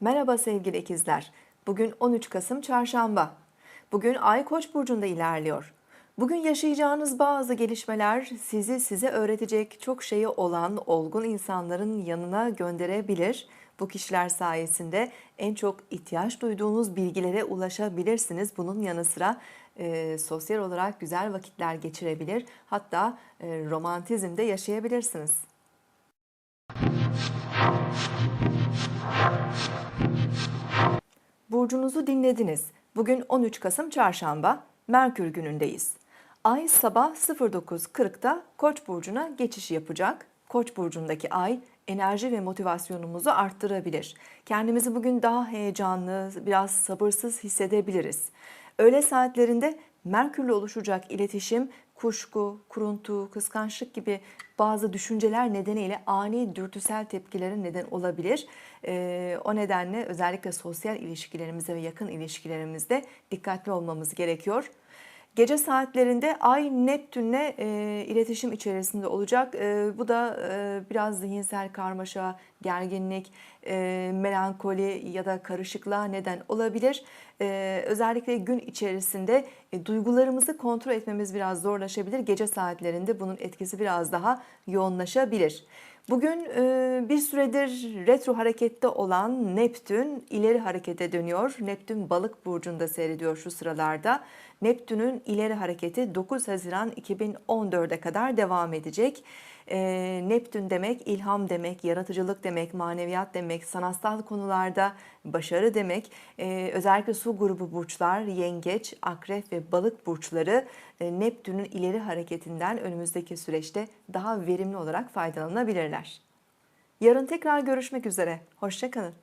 Merhaba sevgili ikizler. Bugün 13 Kasım Çarşamba. Bugün Ay Koç burcunda ilerliyor. Bugün yaşayacağınız bazı gelişmeler sizi size öğretecek çok şeyi olan olgun insanların yanına gönderebilir. Bu kişiler sayesinde en çok ihtiyaç duyduğunuz bilgilere ulaşabilirsiniz. Bunun yanı sıra e, sosyal olarak güzel vakitler geçirebilir. Hatta e, romantizm de yaşayabilirsiniz. Burcunuzu dinlediniz. Bugün 13 Kasım Çarşamba, Merkür günündeyiz. Ay sabah 09.40'da Koç burcuna geçiş yapacak. Koç burcundaki ay enerji ve motivasyonumuzu arttırabilir. Kendimizi bugün daha heyecanlı, biraz sabırsız hissedebiliriz. Öğle saatlerinde Merkürle oluşacak iletişim kuşku, kuruntu, kıskançlık gibi bazı düşünceler nedeniyle ani dürtüsel tepkilere neden olabilir. Ee, o nedenle özellikle sosyal ilişkilerimizde ve yakın ilişkilerimizde dikkatli olmamız gerekiyor. Gece saatlerinde Ay Neptün'le e, iletişim içerisinde olacak. E, bu da e, biraz zihinsel karmaşa, gerginlik, e, melankoli ya da karışıklığa neden olabilir. E, özellikle gün içerisinde e, duygularımızı kontrol etmemiz biraz zorlaşabilir. Gece saatlerinde bunun etkisi biraz daha yoğunlaşabilir. Bugün e, bir süredir retro harekette olan Neptün ileri harekete dönüyor. Neptün balık burcunda seyrediyor şu sıralarda. Neptün'ün ileri hareketi 9 Haziran 2014'e kadar devam edecek. E, Neptün demek ilham demek, yaratıcılık demek, maneviyat demek, sanatsal konularda başarı demek. E, özellikle su grubu burçlar, yengeç, akrep ve balık burçları Neptün'ün ileri hareketinden önümüzdeki süreçte daha verimli olarak faydalanabilirler. Yarın tekrar görüşmek üzere. Hoşçakalın.